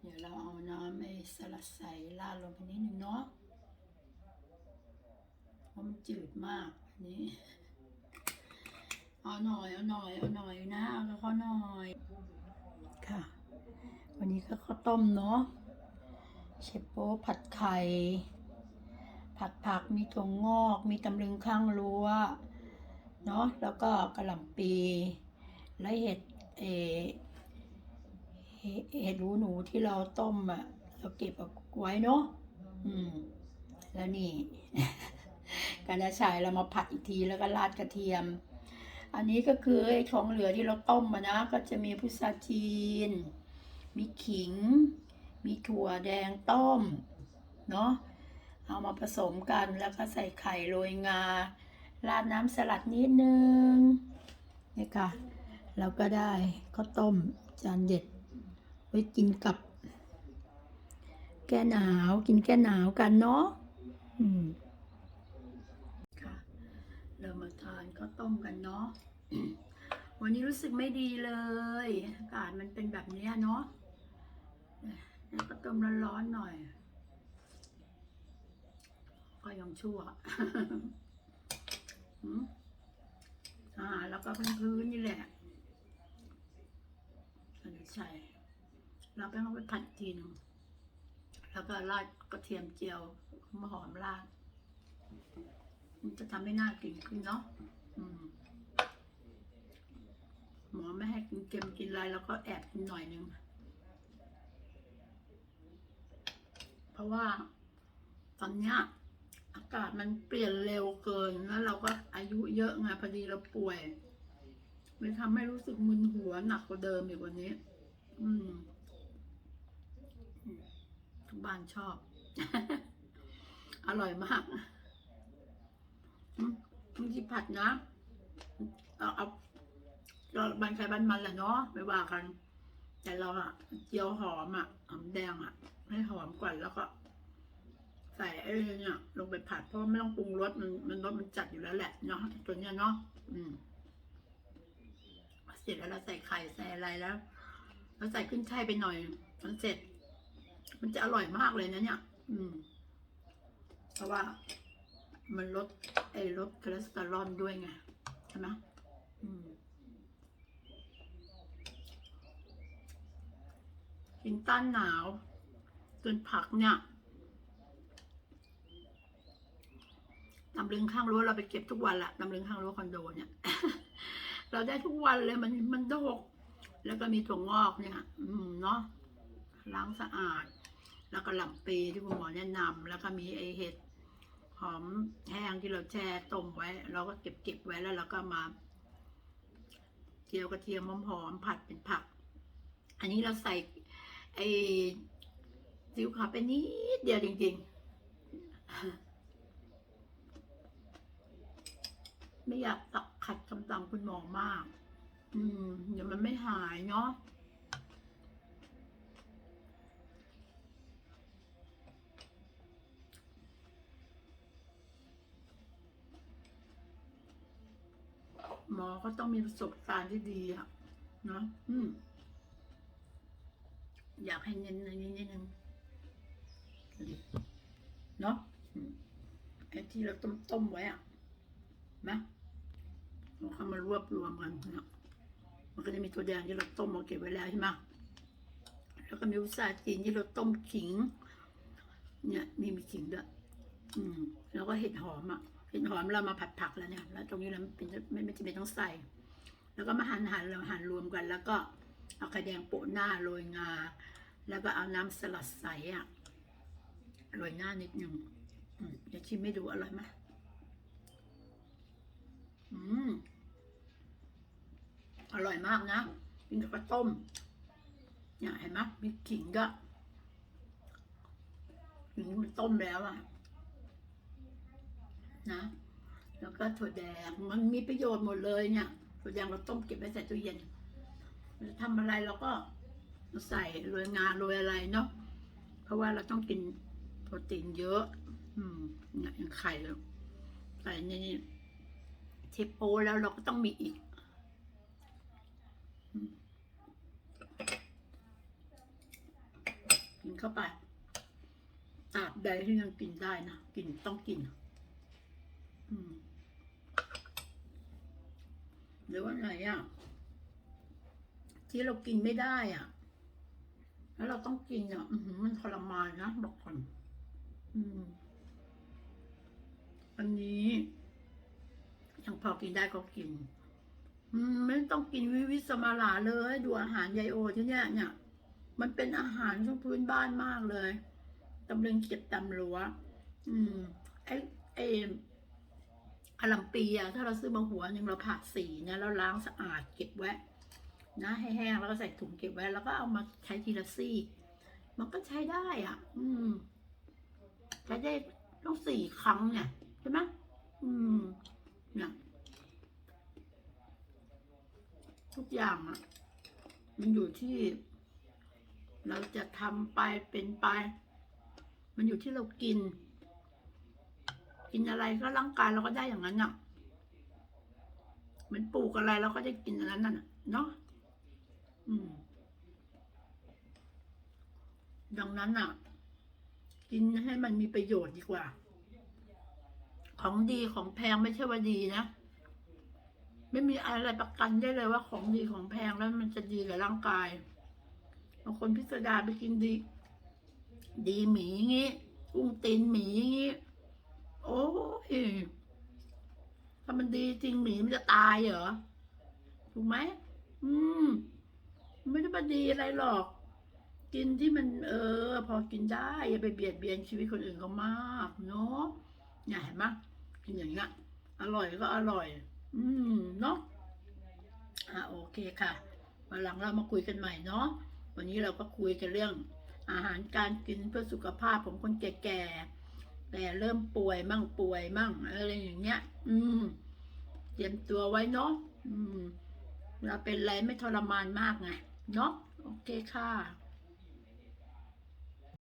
เดี๋ยวเราเอาน้ำไอ้สลัดใส่ราดลงไปนิดนึงเนาะเพราะมันจืดมากอันนี้ เอาหน่อยเอาหน่อยเอาหน่อยนะเอาข้าวหน่อยค่ะ วันนี้ก็ข้าวต้มเนาะเชฟโป๊ผัดไข่ ผัดผักมีถั่วงอก มีตำลึงข้างรั้วเนาะแล้วก็กระหล่ำปีและเห็ดเอ เห็ดหูหนูที่เราต้มอะเราเก็บเอาไว้เนาะอืม แล้วนี่กระชายเรามาผัดอีกทีแล้วก็ราดกระเทียม อันนี้ก็คือไอ้ของเหลือที่เราต้มมานะ ก็จะมีพุทราจีน มีขิง มีถั่วแดงต้ม เนาะเอามาผสมกันแล้วก็ใส่ไข่โรยงา ราดน้ำสลัดนิดนึงนี่ค่ะ แล้วก็ได้ข้าวต้มจานเด็ด ไว้กินกับ แก้หนาวกินแก้หนาวกันเนาะอืมค่ะเรามาทานข้าวต้มกันเนาะวันนี้รู้สึกไม่ดีเลยอากาศมันเป็นแบบเนี้ยเนาะแล้วก็ต้มร้อนๆหน่อยก็ยังชั่วหืมอ่า แล้วก็พื้นๆนี่แหละอันนี้ใส่ เราไปเอาไปผัดกทีหนึงแล้วก็ราดกระเทียมเจียวมาหอมราดมันจะทำให้น่ากินขึ้นเนาะหมอไม่ให้กินเค็มกินอะไรแล้วก็แอบกินหน่อยนึง เพราะว่าตอนนี้อากาศมันเปลี่ยนเร็วเกินแล้วเราก็อายุเยอะไงพอดีเราป่วยมันทำให้รู้สึกมึนหัวหนักกว่าเดิมอีกวันนี้ อืม ทุกบ้านชอบ อร่อยมากมบางทีผัดนะเอาเอาเราบันใครบันมันแหละเนาะไม่ว่ากัน แต่เราอะเจียวหอมอะหอมแดงอะให้หอมก่อนแล้วก็ ใส่ไอ้เนี่ยลงไปผัดเพราะว่าไม่ต้องปรุงรสมันมันรสมันจัดอยู่แล้วแหละเนาะตัวเนี้ยเนาะอืมเสร็จแล้วเราใส่ไข่ใส่อะไรแล้วเราใส่ขึ้นช่ายไปหน่อยมันเสร็จ มันจะอร่อยมากเลยนะเนี่ย อืม เพราะว่ามันลดไอ้ลดคอเลสเตอรอลด้วยไง ใช่ไหมอืมกินต้านหนาวจนผักเนี่ยตำลึงข้างรั้วเราไปเก็บทุกวันละตำลึงข้างรั้วคอนโดเนี่ย เราได้ทุกวันเลยมันมันดก แล้วก็มีถั่วงอกเนี่ย อืมเนาะล้างสะอาด แล้วก็หล่ำปีที่คุณหมอแนะนำแล้วก็มีไอเห็ดหอมแห้งที่เราแช่ต้มไว้ เราก็เก็บเก็บไว้แล้วเราก็มาเจียวกระเทียมหอมๆผัดเป็นผัก อันนี้เราใส่ไอ้ซิวขาวไปนิดเดียวจริง ๆ ไม่อยากตักขัดคำสั่งคุณหมอมาก อืมเดี๋ยวมันไม่หายเนาะ หมอก็ต้องมีประสบการณ์ที่ดีอะเนาะอืม อยากให้เน้นในนี้นิดนึงเนาะไอ้ที่เราต้มต้มไว้อะนะเราเข้ามารวบรวมกันเนี่ยมันก็จะมีตัวแดงที่เราต้มมาเก็บไว้แล้วใช่ไหมแล้วก็มีอุตสาหจีนที่เราต้มขิง เนี่ยมีมีขิงด้วย อืม แล้วก็เห็ดหอมอะ เห็ดหอมเรามาผัดผักแล้วเนี่ย แล้วตรงนี้เราเป็นไม่ไม่จำเป็นต้องใส่ แล้วก็มาหั่นหั่นเราหั่นรวมกัน แล้วก็เอาไข่แดงโปะหน้าโรยงา แล้วก็เอาน้ำสลัดใส่อะโรยหน้านิดหนึ่งอืมเดี๋ยวชิมให้ดูอร่อยไหมอืม อร่อยมากนะกินกับข้าวต้มเนี่ยเห็นไหมมีขิงก็ขิงมันต้มแล้วอะ นะ แล้วก็ถั่วแดงมันมีประโยชน์หมดเลยเนี่ยถั่วแดงเราต้มเก็บไว้ใส่ตู้เย็นจะทำอะไรเราก็ใส่โรยงาโรยอะไรเนาะเพราะว่าเราต้องกินโปรตีนเยอะ อืมเนี่ยอย่างไข่เราใส่ในนี้เทโปแล้วเราก็ต้องมีอีกอืมเข้าไปตราบใดที่ยังกินได้นะ กินต้องกิน อืมห รือว่าไหนอะที่เรากินไม่ได้อะ แล้วเราต้องกินอะอืมันทรมานนะบอกก่อนอืมอันนี้ยังพอกินได้ก็กินอืมไม่ต้องกินวิวิสมาลาเลย ดูอาหารไยโอที่เนี่ยเนี่ย มันเป็นอาหารช่วงพื้นบ้านมากเลยตำลึงเก็บตำรัว อืมไอ้ไอ้ กะหล่ำปีอะถ้าเราซื้อมาหัวหนึ่งเราผ่าสีเนี่ยเราล้างสะอาดเก็บไว้นะให้แห้งแล้วก็ใส่ถุงเก็บไว้ แล้วก็เอามาใช้ทีละซี่มันก็ใช้ได้อะ อืมใช้ได้ต้องสี่ครั้งเนี่ยใช่ไหมอืมเนี่ยทุกอย่างอะ มันอยู่ที่ เราจะทำไปเป็นไป มันอยู่ที่เรากิน กินอะไรก็ร่างกายเราก็ได้อย่างนั้นอะเหมันปลูกอะไรเราก็ได้กินอันนั้นน่ะเนาะอืม ดังนั้นอะ กินให้มันมีประโยชน์ดีกว่า ของดีของแพงไม่ใช่ว่าดีนะไม่มีอะไรประกันได้เลยว่าของดีของแพงแล้วมันจะดีกับร่างกายบางคนพิสดารไปกินดี ดีหมีงี้กุ้งตีนหมีงี้ โอ้ยถ้ามันดีจริงหมีมันจะตายเหรอ ถูกไหม อืม ไม่ได้มาดีอะไรหรอก กินที่มัน เออ พอกินได้ อย่าไปเบียดเบียนชีวิตคนอื่นเขามากเนาะเนี่ยเห็นไหมกินอย่างเงี้ยอร่อยก็อร่อย อืม เนาะอะโอเคค่ะวันหลังเรามาคุยกันใหม่เนาะวันนี้เราก็คุยกันเรื่อง อาหารการกินเพื่อสุขภาพของคนแก่ๆ แต่เริ่มป่วยมั่งป่วยมั่งอะไรอย่างเงี้ย อืมเตรียมตัวไว้เนาะอืมเราเป็นไรไม่ทรมานมากไงเนาะโอเคค่ะ